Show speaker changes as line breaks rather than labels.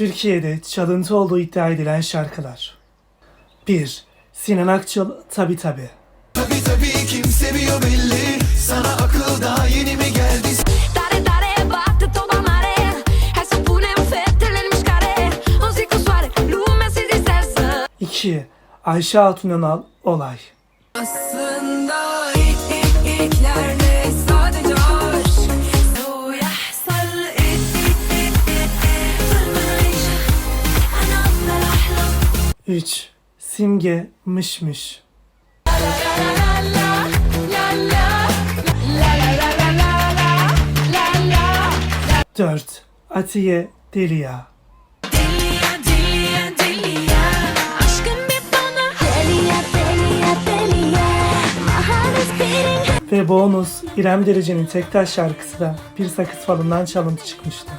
Türkiye'de çalıntı olduğu iddia edilen şarkılar. 1. Sinan Akçıl Tabi Tabi
Tabi tabi kim seviyor belli Sana akıl daha yeni mi geldi
Dare, dare, batte toda marea Hai să punem fetele în mișcare O zi cu soare, lumea se distrează
2. Ayşe Hatun Önal Olay
Aslında deliya. Deliya My heart is beating
ve bonus İrem Derici'nin Tektaş şarkısı da Bir Sakız Falı'ndan çalıntı çıkmıştı.